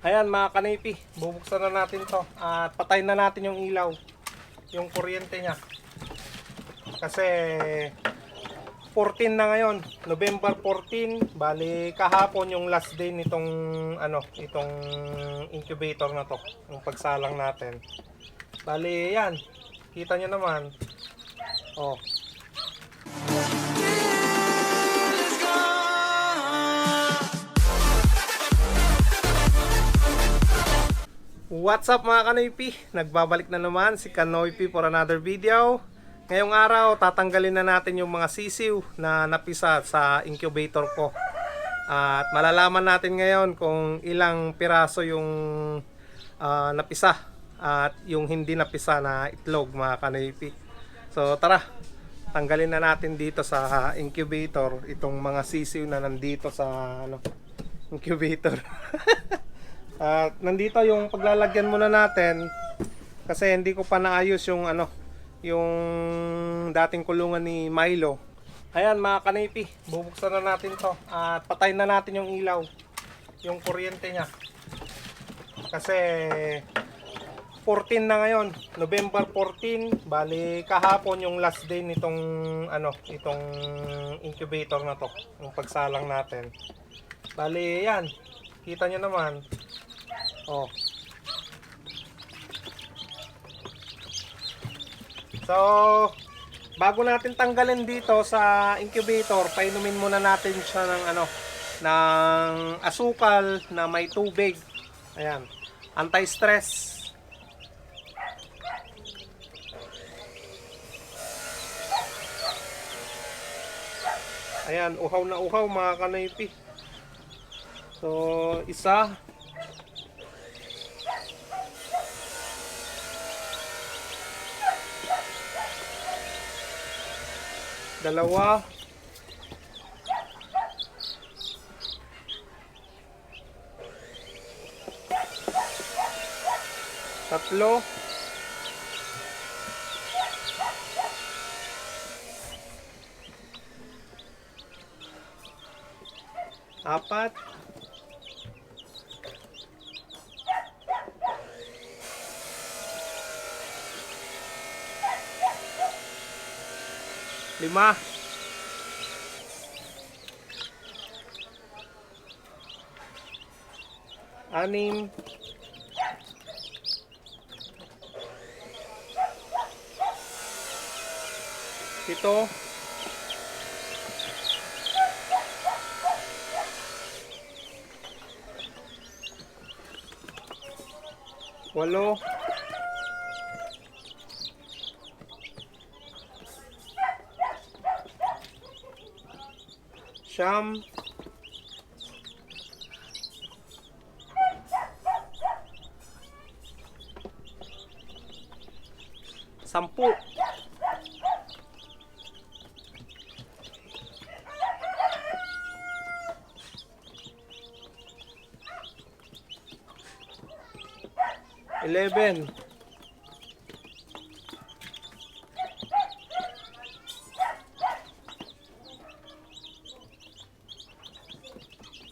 Ayan mga kanipi, bubuksan na natin to at patayin na natin yung ilaw, yung kuryente niya. Kasi 14 na ngayon, November 14, bali kahapon yung last day nitong ano, itong incubator na to, yung pagsalang natin. Bali yan, kita nyo naman. Oh, What's up mga Kanoypi? Nagbabalik na naman si Kanoypi for another video. Ngayong araw, tatanggalin na natin yung mga sisiw na napisa sa incubator ko. At malalaman natin ngayon kung ilang piraso yung ah, napisa at yung hindi napisa na itlog mga Kanoypi. So tara, tanggalin na natin dito sa incubator itong mga sisiw na nandito sa ano, incubator. At nandito yung paglalagyan muna natin kasi hindi ko pa naayos yung ano yung dating kulungan ni Milo. Ayan mga kanipi, bubuksan na natin to at patayin na natin yung ilaw, yung kuryente niya. Kasi 14 na ngayon, November 14, bali kahapon yung last day nitong ano, itong incubator na to, yung pagsalang natin. Bali yan, kita nyo naman, Oh. So, bago natin tanggalin dito sa incubator, painumin muna natin siya ng ano, ng asukal na may tubig. Ayan. Anti-stress. Ayan, uhaw na uhaw mga kanaypi. So, isa, dalawa, tatlo, apat, lima, anim, pito, walo, siyam, sampu, eleven,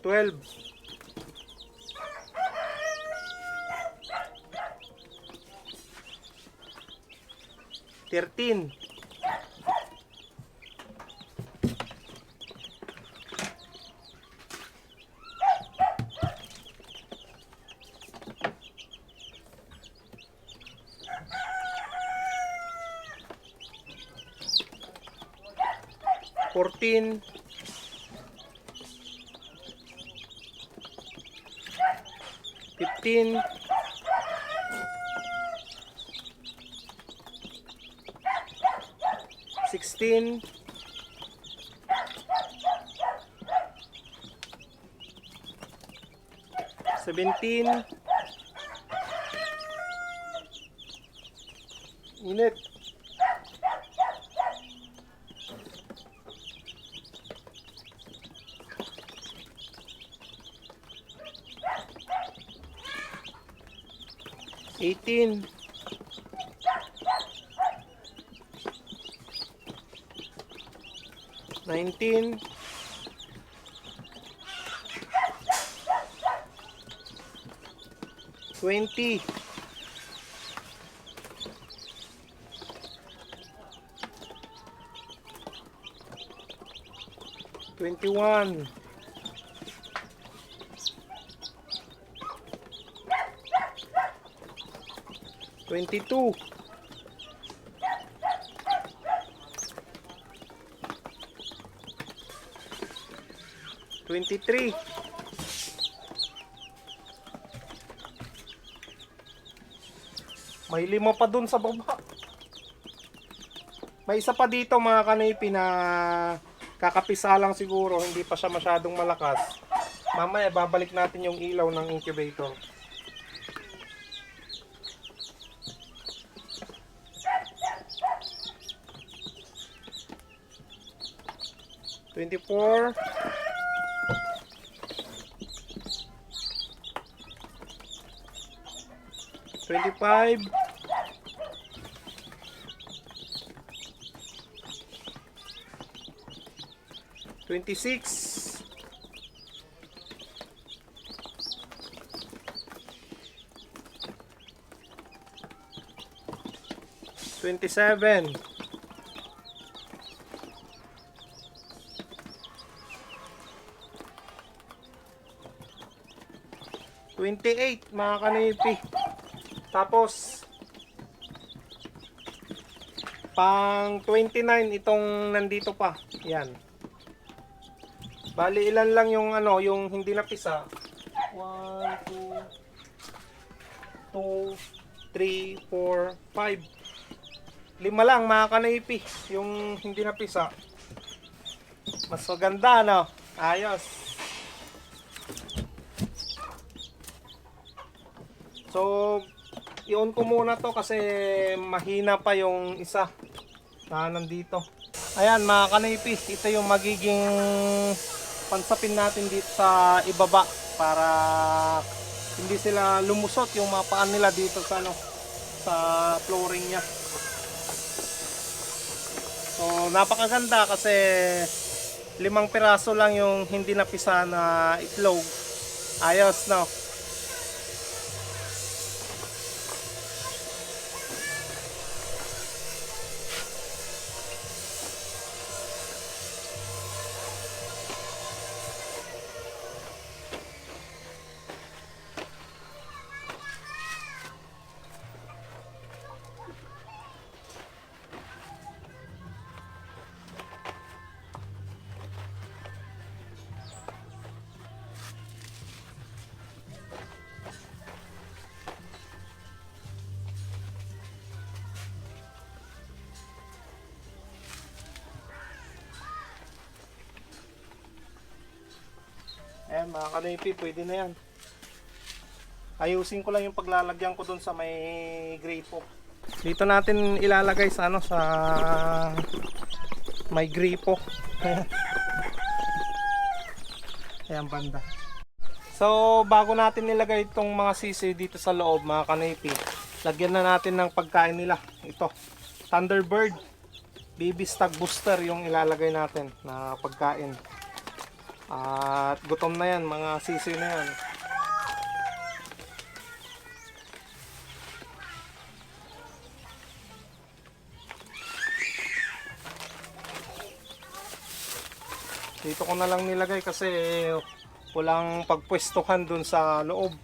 twelve, thirteen, 17. Init. Eighteen. Nineteen. 20. Twenty-one. Twenty-two. Twenty-three. May lima pa dun sa baba. May isa pa dito mga kanipi na kakapisa lang siguro, hindi pa siya masyadong malakas. Mamaya babalik natin yung ilaw ng incubator. Twenty-four. Twenty-five. Twenty-six. Twenty-seven. Twenty-eight, mga kanipi. Tapos, pang 29 itong nandito pa. Yan. Bali, ilan lang yung ano, yung hindi napisa. 1, 2, 2, 3, 4, 5. Lima lang mga kanaypi, yung hindi napisa. Mas maganda, no? Ayos. So, i-on ko muna to kasi mahina pa yung isa na nandito. Ayan mga kanipis, ito yung magiging pansapin natin dito sa ibaba para hindi sila lumusot yung mga paan nila dito sa ano sa flooring niya. So napakaganda kasi limang piraso lang yung hindi napisa na itlog. Ayos no. Ayan mga kanipi, pwede na yan. Ayusin ko lang yung paglalagyan ko dun sa may gripo. Dito natin ilalagay sa ano sa may gripo. Ayan banda. So bago natin nilagay itong mga sisi dito sa loob mga kanipi, lagyan na natin ng pagkain nila. Ito, Thunderbird Baby Stag Booster yung ilalagay natin na pagkain. At gutom na yan, mga sisi na yan. Dito ko na lang nilagay kasi walang pagpwestuhan dun sa loob.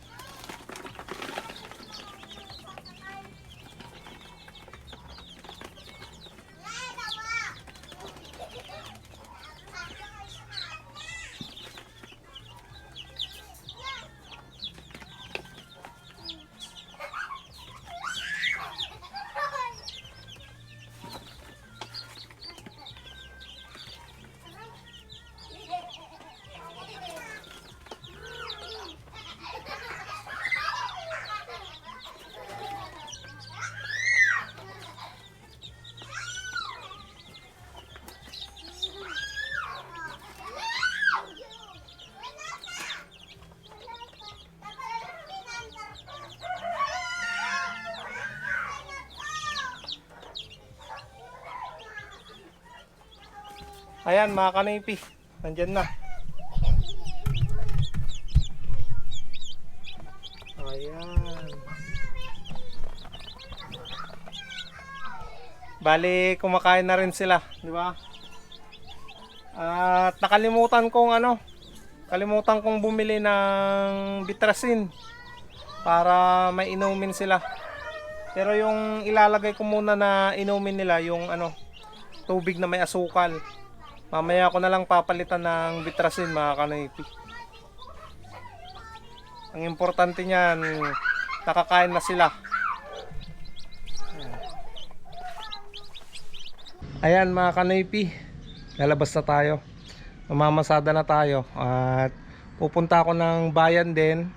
Ayan mga kanipi, nandyan na. Ayan. Bali, kumakain na rin sila, di ba? At nakalimutan kong ano, kalimutan kong bumili ng bitrasin para may inumin sila. Pero yung ilalagay ko muna na inumin nila yung ano, tubig na may asukal. Mamaya ko na lang papalitan ng bitrasin mga kanoypi. Ang importante niyan, nakakain na sila. Ayan mga kanoypi, lalabas na tayo. Mamamasada na tayo at pupunta ako ng bayan din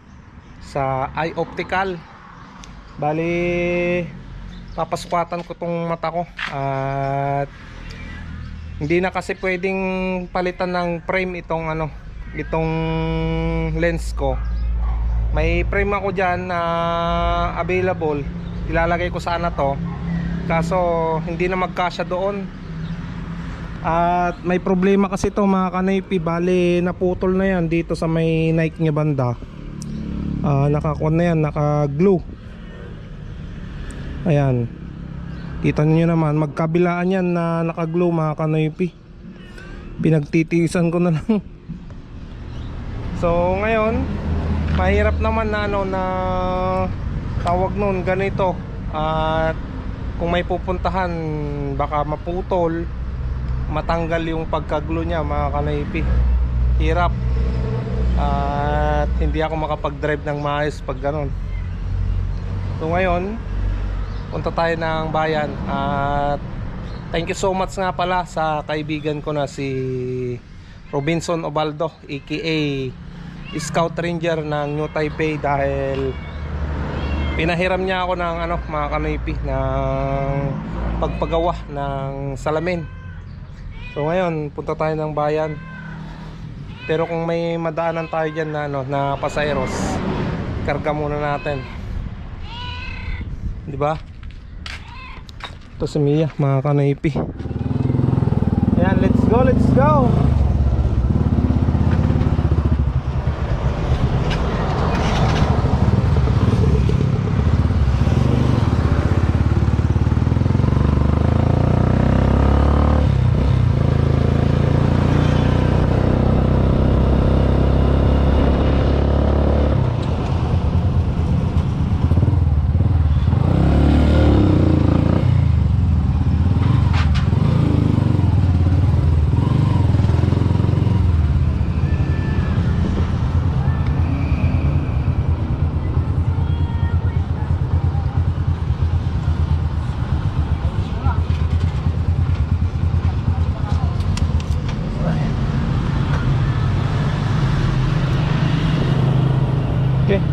sa Eye Optical. Bali, papaskwatan ko tong mata ko at hindi na kasi pwedeng palitan ng frame itong ano, itong lens ko. May frame ako diyan na available. Ilalagay ko sana to. Kaso hindi na magkasya doon. At may problema kasi to mga kanaypi. Bali naputol na yan dito sa may Nike niya banda. Ah, nakakuan na yan, naka-glue. Ayan. Kita niyo naman, magkabilaan yan na naka-glue mga kanaypi. Pinagtitiisan ko na lang. So ngayon, mahirap naman na ano na tawag noon ganito. At kung may pupuntahan, baka maputol, matanggal yung pagkaglo niya mga kanaypi. Hirap. At hindi ako makapag-drive ng maayos pag ganon. So ngayon, punta tayo ng bayan at thank you so much nga pala sa kaibigan ko na si Robinson Obaldo aka Scout Ranger ng New Taipei dahil pinahiram niya ako ng ano mga kanoypi ng pagpagawa ng salamin. So ngayon punta tayo ng bayan. Pero kung may madaanan tayo dyan na, ano, na pasairos karga muna natin. Di ba ito si Mia mga kanoypi ayan let's go let's go Okay.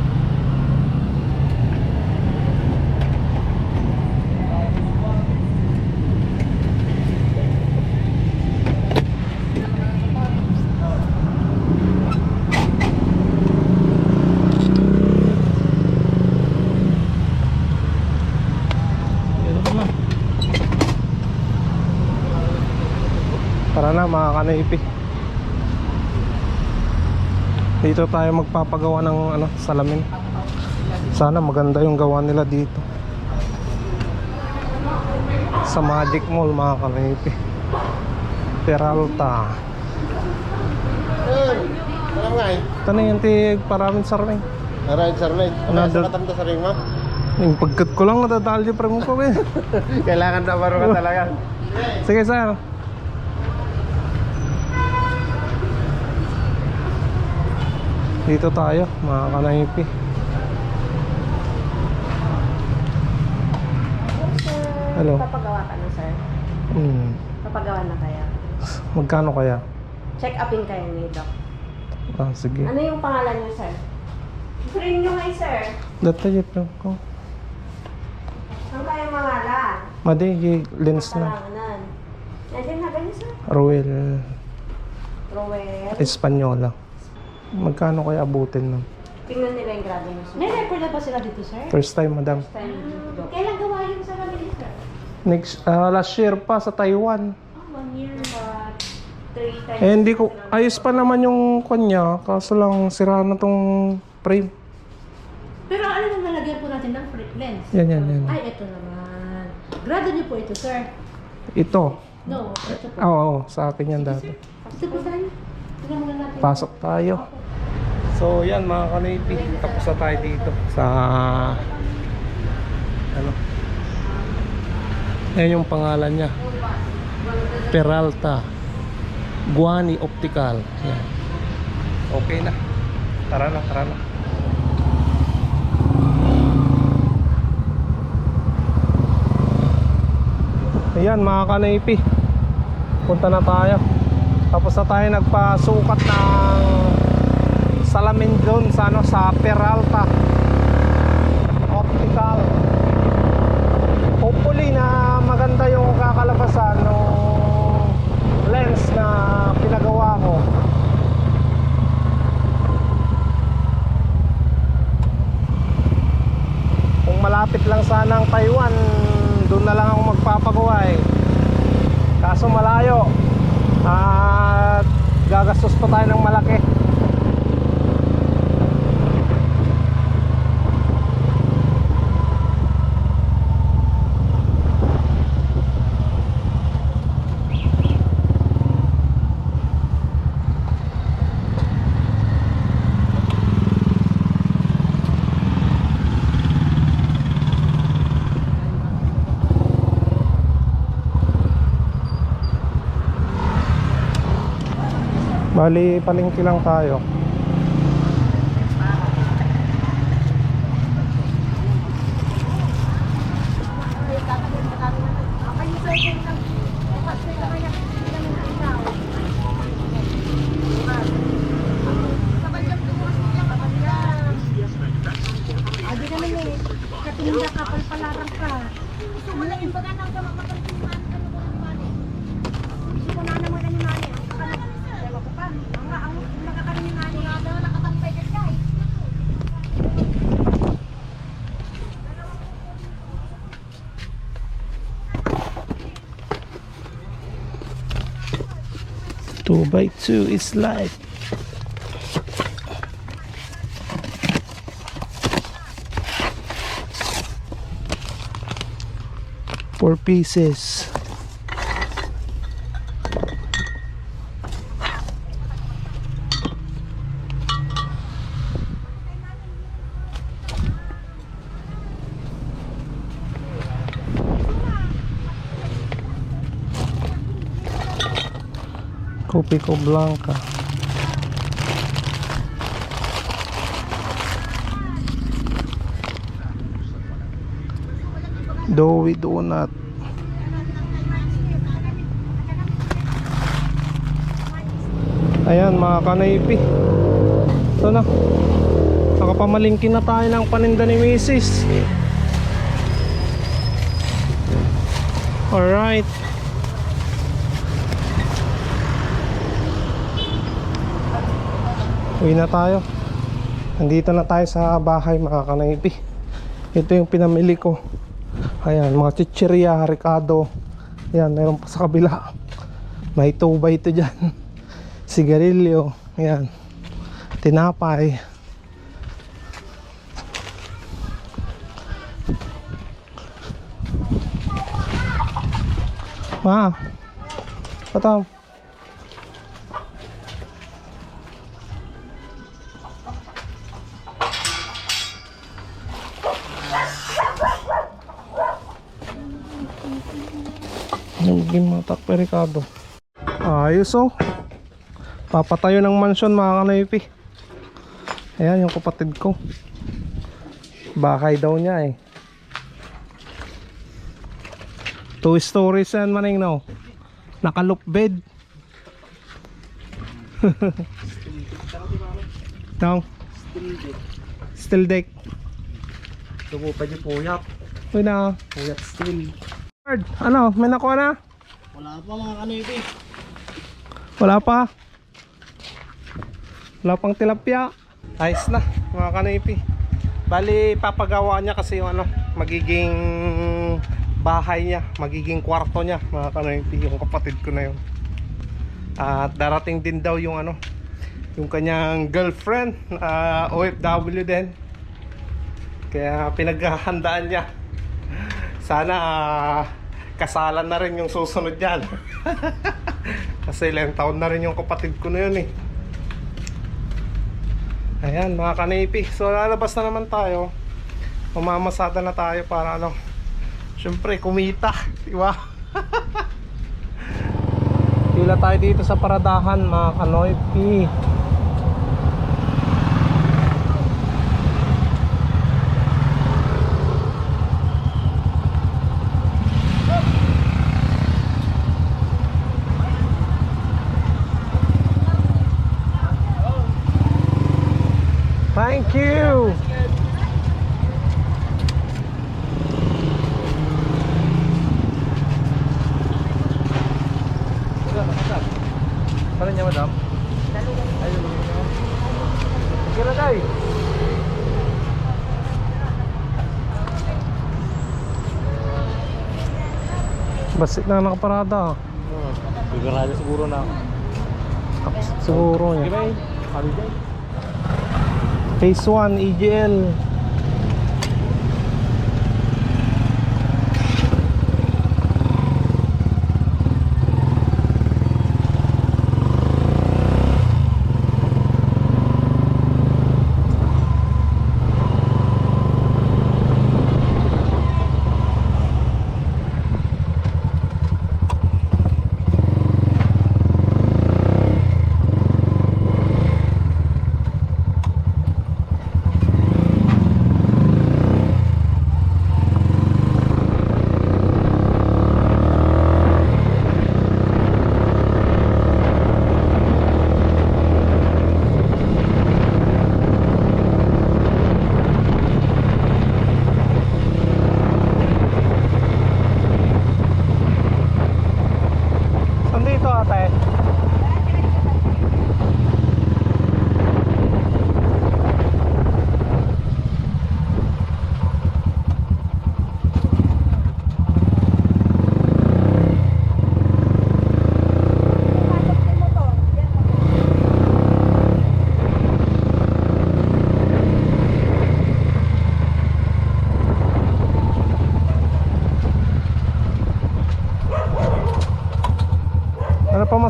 Tara kanaipi. Dito tayo magpapagawa ng ano, salamin. Sana maganda yung gawa nila dito. Sa Magic Mall mga kanaipi. Peralta. Nga eh. Ito na yung tig paramin sa. Alright, sir Len. Ano Another- sa katanda sa ring mo? Yung pagkat ko lang nadadali pa rin ko eh. Kailangan na ka talaga. Sige sir. Dito tayo mga kanaipi. Hello. Papagawa ka na, sir. Hmm. Papagawa na kaya. Magkano kaya? Check upin kayo ni Doc. Ah, sige. Ano yung pangalan niyo, sir? Frame niyo nga, sir. Data yun ko. Ang kayong mangalan? Madi, lens na. Matalanganan. Nandiyan na ganyan, sir. Ruel Rower. Espanyola. Magkano kaya abutin nun? Tingnan nila yung grado sir. May record na ba sila dito, sir? First time, madam. Time ni Doc. Kailan gawa yung sa family, sir? Next, ah, last year pa sa Taiwan. Oh, one year, but three times. Eh, hindi ko, ayos pa naman yung kanya, kaso lang sira na tong frame. Pero ano yung nalagyan po natin ng free lens? Yan, yan, yan. Ay, ito naman. Grado niyo po ito, sir. Ito. No, ito po. Oo, oo, sa akin yan dati. Ito po tayo. Muna natin. Pasok tayo. So yan mga kanipi, tapos na tayo dito sa ano. Ayan yung pangalan niya. Peralta Guani Optical. Yan. Okay na. Tara na, tara na. Ayan mga kanipi. Punta na tayo. Tapos na tayo nagpasukat ng salamin doon sa ano sa Peralta Optical. Hopefully na maganda yung kakalabasan ng lens na pinagawa ko. Kung malapit lang sana ang Taiwan, doon na lang ako magpapagawa eh. Kaso malayo. At gagastos pa tayo ng malaki. Bali, palengke lang tayo. Adi naman eh. Katinda ka, palpalarang ka. Gusto mo lang yung baga ng kamakapantiman. Ano ko ni Mani? Gusto ko na naman ni Mani. Ang kakalang. Dalawa ko pa. Ang nga, ang nakakalang ni Mani. Nga daw, nakatampay ka siya eh. Two is life. Four pieces. Kopi ko blanca. Doughy donut. Ayan mga kanaypi. Ito na. Nakapamalingkin na tayo ng paninda ni Mrs. Alright. Uwi na tayo. Nandito na tayo sa bahay mga kanaypi. Ito yung pinamili ko. Ayan, mga chichirya, Ricardo. Ayan, meron pa sa kabila. May 2 by 2 dyan. Sigarilyo. Ayan. Tinapay. Ma. Patam. Naging mga takpe Ricardo. Ayos oh. Papatayo ng mansyon mga kanaypi. Ayan yung kapatid ko. Bahay daw niya eh. Two stories yan maning no. Nakaloop bed. no. Still deck. Tumo pa di puyat. Uy na. Puyat still. Ano, may nakuha na? Wala pa mga kanipi. Wala pa. Wala pang tilapia. Ayos na, mga kanipi. Bali, papagawa niya kasi yung ano, magiging bahay niya, magiging kwarto niya, mga kanipi, yung kapatid ko na yun. At darating din daw yung ano, yung kanyang girlfriend, ah, OFW din. Kaya pinaghahandaan niya. Sana ah, kasalan na rin yung susunod yan. Kasi ilang taon na rin yung kapatid ko na yun eh. Ayan mga kanipi. So lalabas na naman tayo. Mamamasada na tayo para ano. Siyempre kumita. Di ba? Pila tayo dito sa paradahan mga kanoypi. Thank you. Ano niya, madam? Ayun. Kira tayo. Basit na nakaparada. Sigurado siguro na. Siguro niya. Phase 1 EGL.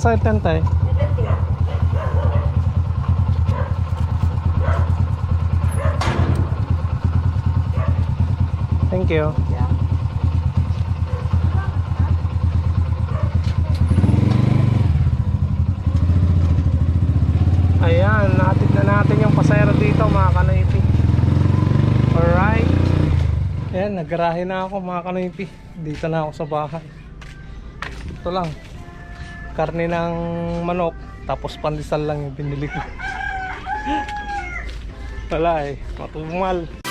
Pa masaya tentay? Thank you. Ayan, natin na natin yung pasayro dito mga kanoypi. Alright. Ayan, naggarahe na ako mga kanoypi. Dito na ako sa bahay. Ito lang. Karne ng manok. Tapos pandesal lang yung binili ko. Wala eh. Matumal.